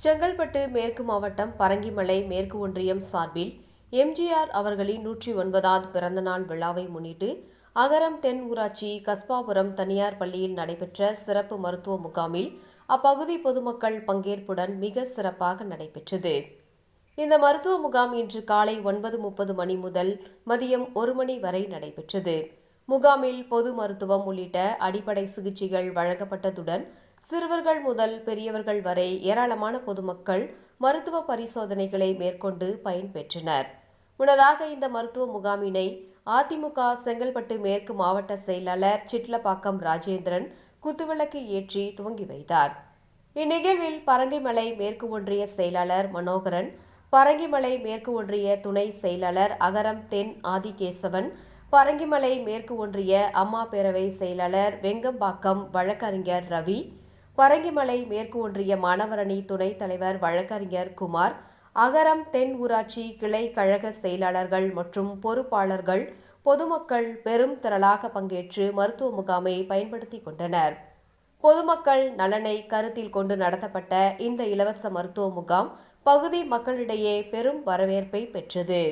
செங்கல்பட்டு மேற்கு மாவட்டம் பரங்கிமலை மேற்கு ஒன்றியம் சார்பில் எம்ஜிஆர் அவர்களின் நூற்றி ஒன்பதாவது பிறந்தநாள் விழாவை முன்னிட்டு அகரம் தென் ஊராட்சி கஸ்பாபுரம் தனியார் பள்ளியில் நடைபெற்ற சிறப்பு மருத்துவ முகாமில் அப்பகுதி பொதுமக்கள் பங்கேற்புடன் மிக சிறப்பாக நடைபெற்றது. இந்த மருத்துவ முகாம் இன்று காலை ஒன்பது முப்பது மணி முதல் மதியம் ஒரு மணி வரை நடைபெற்றது. முகாமில் பொது மருத்துவம் உள்ளிட்ட அடிப்படை சிகிச்சைகள் வழங்கப்பட்டதுடன் சிறுவர்கள் முதல் பெரியவர்கள் வரை ஏராளமான பொதுமக்கள் மருத்துவ பரிசோதனைகளை மேற்கொண்டு பயன்பெற்றனர் முன்னதாக இந்த மருத்துவ முகாமினை அதிமுக செங்கல்பட்டு மேற்கு மாவட்ட செயலாளர் சிட்லப்பாக்கம் ராஜேந்திரன் குத்துவிளக்கு ஏற்றி துவங்கி வைத்தார். இந்நிகழ்வில் பரங்கிமலை மேற்கு ஒன்றிய செயலாளர் மனோகரன் பரங்கிமலை மேற்கு ஒன்றிய துணை செயலாளர் அகரம் தென் ஆதிகேசவன் பரங்கிமலை மேற்கு ஒன்றிய அம்மா பேரவை செயலாளர் வெங்கம்பாக்கம் வழக்கறிஞர் ரவி பரங்கிமலை மேற்கு ஒன்றிய மாணவரணி துணைத் தலைவர் வழக்கறிஞர் குமார் அகரம் தென் ஊராட்சி கிளை கழக செயலாளர்கள் மற்றும் பொறுப்பாளர்கள் பொதுமக்கள் பெரும் திரளாக பங்கேற்று மருத்துவ முகாமை பயன்படுத்திக் கொண்டனர். பொதுமக்கள் நலனை கருத்தில் கொண்டு நடத்தப்பட்ட இந்த இலவச மருத்துவ முகாம் பகுதி மக்களிடையே பெரும் வரவேற்பை பெற்றது.